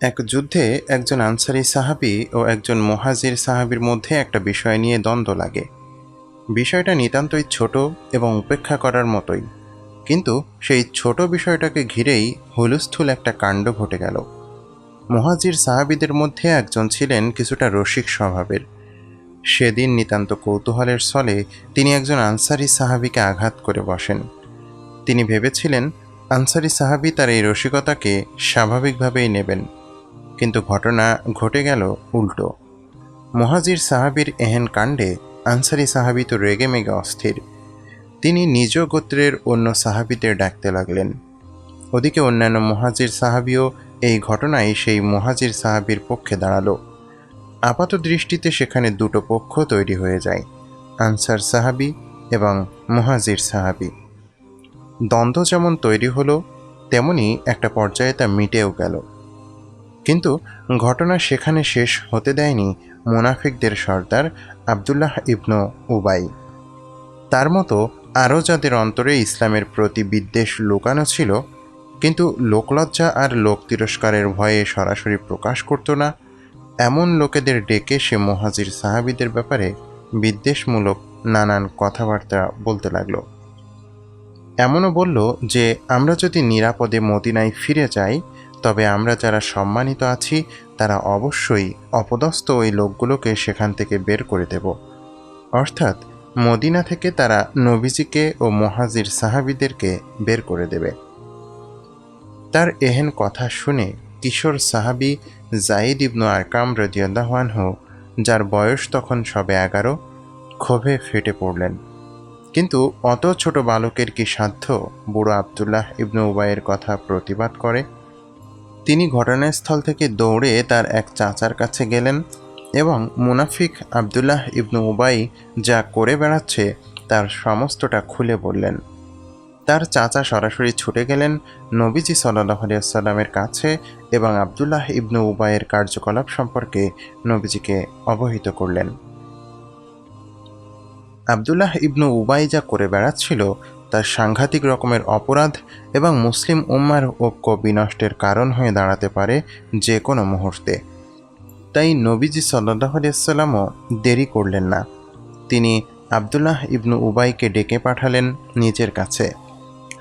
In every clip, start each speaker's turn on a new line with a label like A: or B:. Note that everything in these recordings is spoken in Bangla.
A: এক যুদ্ধে একজন আনসারি সাহাবি ও একজন মোহাজির সাহাবির মধ্যে একটা বিষয় নিয়ে দ্বন্দ্ব লাগে। বিষয়টা নিতান্তই ছোট এবং উপেক্ষা করার মতোই। কিন্তু সেই ছোট বিষয়টাকে ঘিরেই হুলস্থুল একটা কাণ্ড ঘটে গেল। মোহাজির সাহাবিদের মধ্যে একজন ছিলেন কিছুটা রসিক স্বভাবের। সেদিন নিতান্ত কৌতূহলের ছলে তিনি একজন আনসারি সাহাবিকে আঘাত করে বসেন। তিনি ভেবেছিলেন, আনসারি সাহাবি তার এই রসিকতাকে স্বাভাবিকভাবেই নেবেন। কিন্তু ঘটনা ঘটে গেল উল্টো। মহাজির সাহাবির এহেন কাণ্ডে আনসারি সাহাবি তো রেগে মেগে অস্থির। তিনি নিজ গোত্রের অন্য সাহাবিদের ডাকতে লাগলেন। ওদিকে অন্যান্য মহাজির সাহাবিও এই ঘটনায় সেই মহাজির সাহাবির পক্ষে দাঁড়াল। আপাত দৃষ্টিতে সেখানে দুটো পক্ষ তৈরি হয়ে যায়, আনসার সাহাবি এবং মুহাজির সাহাবি। দ্বন্দ্ব যেমন তৈরি হলো, তেমনি একটা পর্যায়ে তা মিটেও গেল। কিন্তু ঘটনা সেখানে শেষ হতে দেয়নি মুনাফিকদের সর্দার আবদুল্লাহ ইবনু উবাই। তার মতো আরও যাদের অন্তরে ইসলামের প্রতি বিদ্বেষ লুকানো ছিল, কিন্তু লোকলজ্জা আর লোক তিরস্কারের ভয়ে সরাসরি প্রকাশ করতো না, এমন লোকেদের ডেকে সে মহাজির সাহাবিদের ব্যাপারে বিদ্বেষমূলক নানান কথাবার্তা বলতে লাগল। এমনও বলল যে, আমরা যদি নিরাপদে মদিনায় ফিরে যাই তবে আমরা যারা সম্মানিত আছি, তারা অবশ্যই অপদস্থ ওই লোকগুলোকে সেখান থেকে বের করে দেব। অর্থাৎ মদিনা থেকে তারা নবীজিকে ও মহাজির সাহাবিদেরকে বের করে দেবে। তার এহেন কথা শুনে কিশোর সাহাবি জাইদ ইবনু আরকাম রদিয়াল্লাহানহ যার বয়স তখন সবে এগারো, ক্ষোভে ফেটে পড়লেন। কিন্তু অত ছোট বালকের কি সাধ্য বুড়ো আবদুল্লাহ ইবনু উবাইয়ের কথা প্রতিবাদ করে? তিনি ঘটনাস্থল থেকে দৌড়ে তার এক চাচার কাছে গেলেন এবং মুনাফিক আবদুল্লাহ ইবনু উবাই যা করে বেড়াচ্ছে তার সমস্তটা খুলে বললেন। তার চাচা সরাসরি ছুটে গেলেন নবীজি সাল্লাহ আলিয়াল্লামের কাছে এবং আবদুল্লাহ ইবনু উবাইয়ের কার্যকলাপ সম্পর্কে নবীজিকে অবহিত করলেন। আবদুল্লাহ ইবনু উবাই যা করে বেড়াচ্ছিল তার সাংঘাতিক রকমের অপরাধ এবং মুসলিম উম্মার ঐক্য বিনষ্টের কারণ হয়ে দাঁড়াতে পারে যে কোনো মুহূর্তে। তাই নবীজি সাল্লাহ আলিয়াল্লামও দেরি করলেন না। তিনি আবদুল্লাহ ইবনু উবাইকে ডেকে পাঠালেন নিজের কাছে।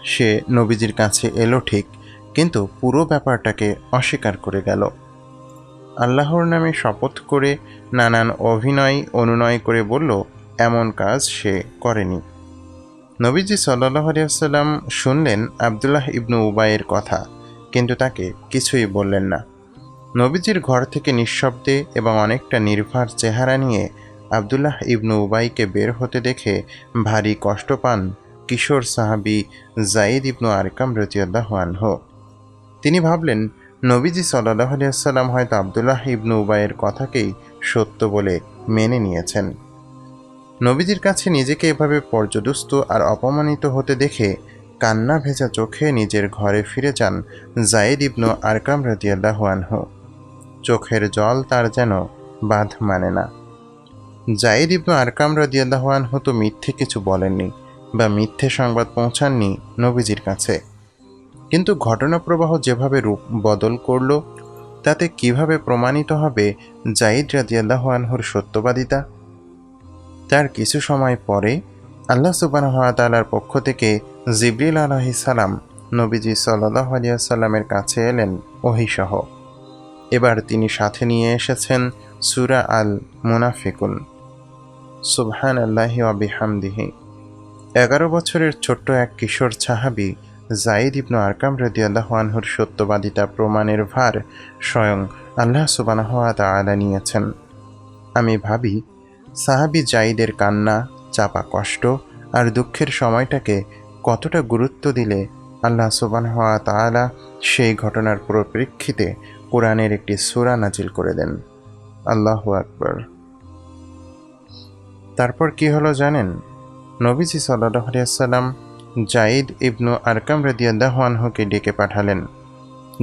A: সে নবীজির কাছে এলো ঠিক, কিন্তু পুরো ব্যাপারটাকে অস্বীকার করে গেল। আল্লাহর নামে শপথ করে নানান অভিনয়, অনুনয় করে বলল, এমন কাজ সে করেনি। নবীজি সাল্লাহ শুনলেন আবদুল্লাহ ইবনু উবাইয়ের কথা, কিন্তু তাকে কিছুই বললেন না। নবীজির ঘর থেকে নিঃশব্দে এবং অনেকটা নির্ভার চেহারা নিয়ে আবদুল্লাহ ইবনু উবাইকে বের হতে দেখে ভারী কষ্ট পান কিশোর সাহাবি জাইদ ইবনু আরকাম রতিয়াল্লাহ আনহ। তিনি ভাবলেন, নবীজি সাল্লাহ আলিয়াল্লাম হয়তো আবদুল্লাহ ইবনু উবাইয়ের কথাকেই সত্য বলে মেনে নিয়েছেন। নবীজির কাছে নিজেকে এভাবে পর্যদস্ত আর অপমানিত হতে দেখে কান্না ভেজা চোখে নিজের ঘরে ফিরে যান জায়েদ ইবনু আরকাম রদিয়াল্লাহ আনহু। চোখের জল তার যেন বাঁধ মানে না। জায়েদ ইবনু আরকাম রদিয়াল্লাহ আনহু তো মিথ্যে কিছু বলেননি বা মিথ্যে সংবাদ পৌঁছাননি নবীজির কাছে। কিন্তু ঘটনাপ্রবাহ যেভাবে রূপ বদল করল, তাতে কীভাবে প্রমাণিত হবে জাইদ রাদিয়াল্লাহ আনহুর সত্যবাদিতা? তার কিছু সময় পরে আল্লাহ সুবানহাতালার পক্ষ থেকে জিবরিল আলহি সালাম নবীজি সাল্লাহ আলিয়াল্লামের কাছে এলেন, ওহিসহ। এবার তিনি সাথে নিয়ে এসেছেন সুরা আল মুনাফিকুন সুবহান আল্লাহি আবিহামদিহি এগারো বছরের ছোট্ট এক কিশোর সাহাবি জাইদ ইবনু আরকাম রদিয়াল্লাহ আনহুর সত্যবাদিতা প্রমাণের ভার স্বয়ং আল্লাহ সুবানাহ আলা নিয়েছেন। আমি ভাবি সাহাবি জাইদের কান্না, চাপা কষ্ট আর দুঃখের সময়টাকে কতটা গুরুত্ব দিলে আল্লাহ সুবান হওয়া তালা সেই ঘটনার পরিপ্রেক্ষিতে কোরআনের একটি সুরা নাজিল করে দেন। আল্লাহ আকবর। তারপর কি হলো জানেন? নবীজি সাল্লাহ আলিয়াল্লাম জাইদ ইবনু আরকাম রদিয়াল্লাহানহুকে ডেকে পাঠালেন।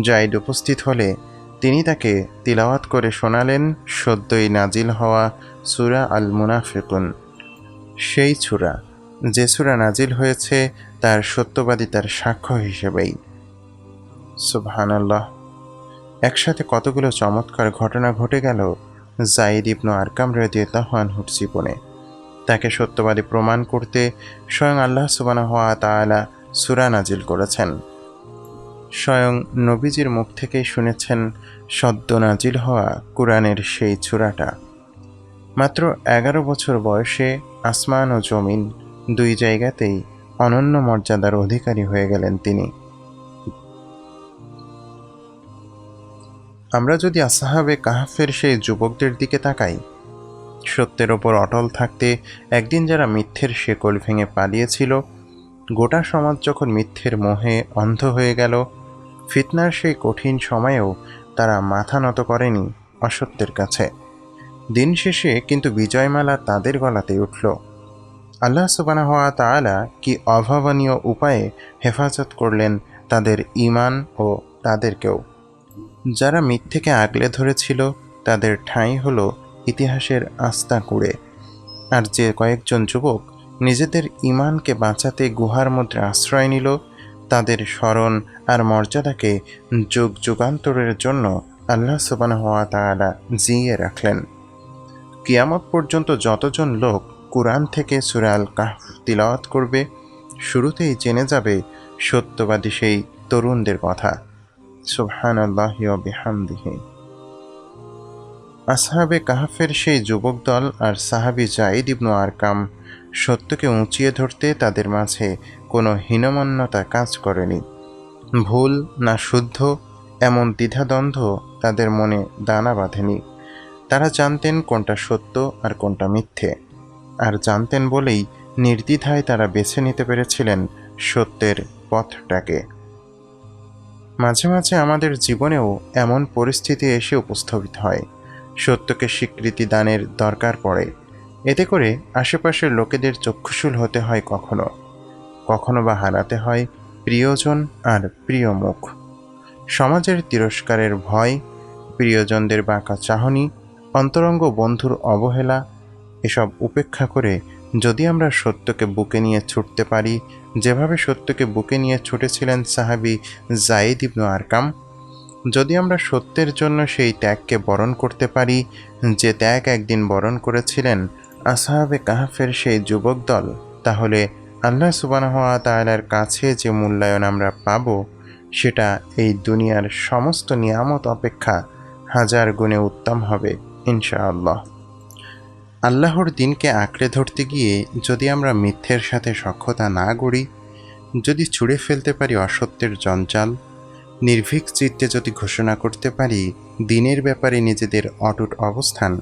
A: জাইদ উপস্থিত হলে তিনি তাকে তিলাওয়াত করে শোনালেন, সদ্যই নাজিল হওয়া সুরা আল মুনাফিকুন সেই সুরা, যে সুরা নাজিল হয়েছে, তার সত্যবাদিতার সাক্ষ্য হিসেবেই। সুবহানাল্লাহ। একসাথে কতগুলো চমৎকার ঘটনা ঘটে গেল, জাইদ ইবনু আরকাম রেদিয়াল্লাহুর জীবনে। তাকে সত্যবাদী প্রমাণ করতে স্বয়ং আল্লাহ সুবানা হওয়া তাআলা সুরা নাজিল করেছেন। স্বয়ং নবীজির মুখ থেকেই শুনেছেন সদ্য নাজিল হওয়া কোরআনের সেই চূড়াটা। মাত্র এগারো বছর বয়সে আসমান ও জমিন দুই জায়গাতেই অনন্য মর্যাদার অধিকারী হয়ে গেলেন তিনি। আমরা যদি আসাহাবে কাহাফের সেই যুবকদের দিকে তাকাই, সত্যের ওপর অটল থাকতে একদিন যারা মিথ্যের শেকল ভেঙে পালিয়েছিল, গোটা সমাজ যখন মিথ্যের মোহে অন্ধ হয়ে গেল ফিতনার সেই কঠিন সময়েও তারা মাথা নত করেনি অসত্যের কাছে। দিন শেষে কিন্তু বিজয়মালা তাদের গলাতে উঠল। আল্লাহ সুবানা হওয়া তাআলা কি অভাবনীয় উপায়ে হেফাজত করলেন তাদের ঈমান ও তাদেরকেও। যারা মিথ্যেকে আগলে ধরেছিল, তাদের ঠাঁই হল ইতিহাসের আস্থা কুড়ে। আর যে কয়েকজন যুবক নিজেদের ঈমানকে বাঁচাতে গুহার মধ্যে আশ্রয় নিল তাদের স্মরণ আর মর্যাদাকে যুগ যুগান্তরের জন্য আল্লাহ সুবান হওয়া তারা জিয়ে রাখলেন। কিয়ামত পর্যন্ত যতজন লোক কোরআন থেকে সুরাল কাহ তিলাওয়াত করবে, শুরুতেই জেনে যাবে সত্যবাদী সেই তরুণদের কথা। সুবহান আল্লাহ বিহামদিহি। আসহাবে কাহাফের সেই যুবক দল আর সাহাবি জাইদ ইবনু আরকাম সত্যকে উঁচিয়ে ধরতে তাদের মাঝে কোনো হীনমান্যতা কাজ করেনি। ভুল না শুদ্ধ এমন দ্বিধাদ্বন্দ্ব তাদের মনে দানা বাঁধেনি। তারা জানতেন কোনটা সত্য আর কোনটা মিথ্যে। আর জানতেন বলেই নির্দ্বিধায় তারা বেছে নিতে পেরেছিলেন সত্যের পথটাকে। মাঝে মাঝে আমাদের জীবনেও এমন পরিস্থিতি এসে উপস্থিত হয়। সত্যকে স্বীকৃতি দানের দরকার পড়ে। এতে করে আশেপাশের লোকেদের চক্ষুশূল হতে হয় কখনো। কখনো বা হারাতে হয় প্রিয়জন আর প্রিয় মুখ। সমাজের তিরস্কারের ভয়, প্রিয়জনদের বাঁকা চাহনি, অন্তরঙ্গ বন্ধুর অবহেলা, এসব উপেক্ষা করে যদি আমরা সত্যকে বুকে নিয়ে ছুটতে পারি, যেভাবে সত্যকে বুকে নিয়ে ছুটেছিলেন সাহাবি জাইদ ইবনু আরকাম যদি আমরা সত্যের জন্য সেই ত্যাগকে বরণ করতে পারি, যে ত্যাগ একদিন বরণ করেছিলেন আসাহাবে কাহাফের সেই যুবক দল, তাহলে আল্লাহ সুবাহ তালার কাছে যে মূল্যায়ন আমরা পাব, সেটা এই দুনিয়ার সমস্ত নিয়ামত অপেক্ষা হাজার গুণে উত্তম হবে, ইনশাআল্লাহ। আল্লাহর দিনকে আঁকড়ে ধরতে গিয়ে যদি আমরা মিথ্যের সাথে সক্ষতা না গড়ি, যদি ছুঁড়ে ফেলতে পারি অসত্যের জঞ্জাল নির্ভীক চিত্তে যদি ঘোষণা করতে পারি, দিনের ব্যাপারে নিজেদের অটুট অবস্থান,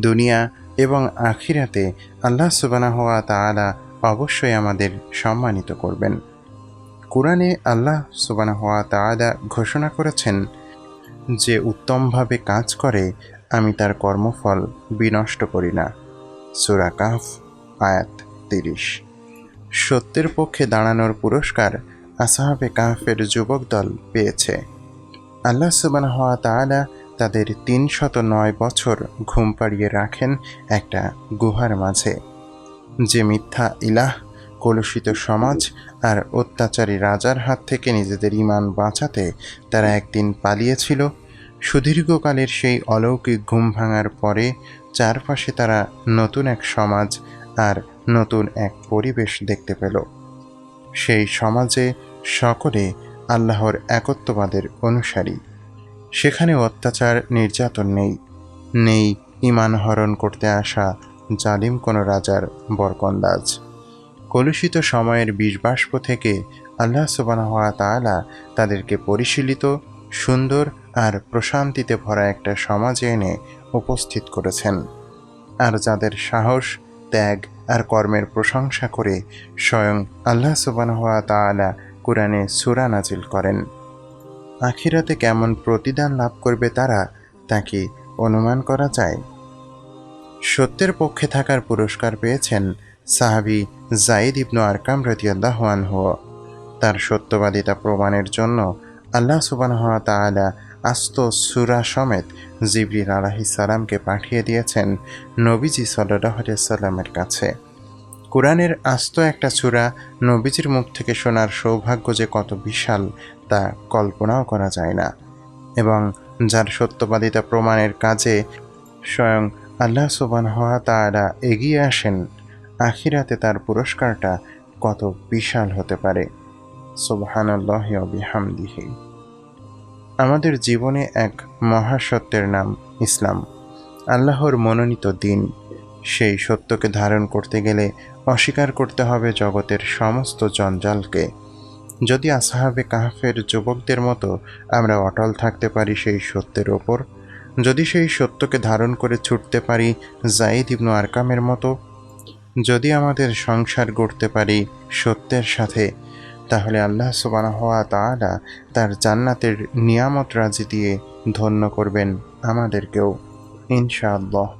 A: দুনিয়া এবং আখিরাতে আল্লাহ সুবানা হওয়া তাআলা অবশ্যই আমাদের সম্মানিত করবেন। কোরআনে আল্লাহ সুবানা হওয়া তাআলা ঘোষণা করেছেন, যে উত্তমভাবে কাজ করে, আমি তার কর্মফল বিনষ্ট করি না। সুরা কাহফ, আয়াত তিরিশ। সত্যের পক্ষে দাঁড়ানোর পুরস্কার আসাহাবে কাহফের যুবক দল পেয়েছে। আল্লাহ হওয়া তাআলা তাদের তিন শত নয় বছর ঘুম পাড়িয়ে রাখেন একটা গুহার মাঝে। যে মিথ্যা ইলাহ, কলুষিত সমাজ আর অত্যাচারী রাজার হাত থেকে নিজেদের ইমান বাঁচাতে তারা একদিন পালিয়েছিল, সুদীর্ঘকালের সেই অলৌকিক ঘুম ভাঙার পরে চারপাশে তারা নতুন এক সমাজ আর নতুন এক পরিবেশ দেখতে পেল। সেই সমাজে সকলে আল্লাহর একত্ববাদের অনুসারী। সেখানে অত্যাচার, নির্যাতন নেই। নেই ইমান হরণ করতে আসা জালিম কোনো রাজার বরকন্দাজ। কলুষিত সময়ের বিষবাষ্প থেকে আল্লাহ সুবাহ তাআলা তাদেরকে পরিশীলিত, সুন্দর আর প্রশান্তিতে ভরা একটা সমাজে এনে উপস্থিত করেছেন। আর যাদের সাহস, ত্যাগ আর কর্মের প্রশংসা করে স্বয়ং আল্লাহ সুবাহ তাআলা কোরআনে সুরা নাজিল করেন। আখিরাতে কেমন প্রতিদান লাভ করবে তারা, তাকে অনুমান করা যায়। সত্যের পক্ষে থাকার পুরস্কার পেয়েছেন সাহাবি জাইদ ইবনু আরকাম রতিয়াল্লাহ আনহু। তার সত্যবাদিতা প্রমাণের জন্য আল্লাহ সুবাহ তাআলা আস্ত সুরা সমেত জিবরিল আলাহি সালামকে পাঠিয়ে দিয়েছেন নবীজি সাল্লাহ সাল্লামের কাছে। কোরআনের আস্ত একটা সুরা নবীজির মুখ থেকে শোনার সৌভাগ্য যে কত বিশাল, তা কল্পনাও করা যায় না। এবং যার সত্যবাদিতা প্রমাণের কাজে স্বয়ং আল্লাহ সোবান হওয়া তারা এগিয়ে আসেন, আখিরাতে তার পুরস্কারটা কত বিশাল হতে পারে। সুবহানাল্লাহ আমাদের জীবনে এক মহাসত্যের নাম ইসলাম। আল্লাহর মনোনীত দিন। সেই সত্যকে ধারণ করতে গেলে অস্বীকার করতে হবে জগতের সমস্ত জঞ্জালকে। যদি আসাহাবে কাহাফের যুবকদের মতো আমরা অটল থাকতে পারি সেই সত্যের ওপর, যদি সেই সত্যকে ধারণ করে ছুটতে পারি জাইদ ইবনু আরকামের মতো, যদি আমাদের সংসার গড়তে পারি সত্যের সাথে, তাহলে আল্লাহ সুবানা হওয়া তাআলা তার জান্নাতের নিয়ামত রাজি দিয়ে ধন্য করবেন আমাদেরকেও, ইনশাআল্লাহ।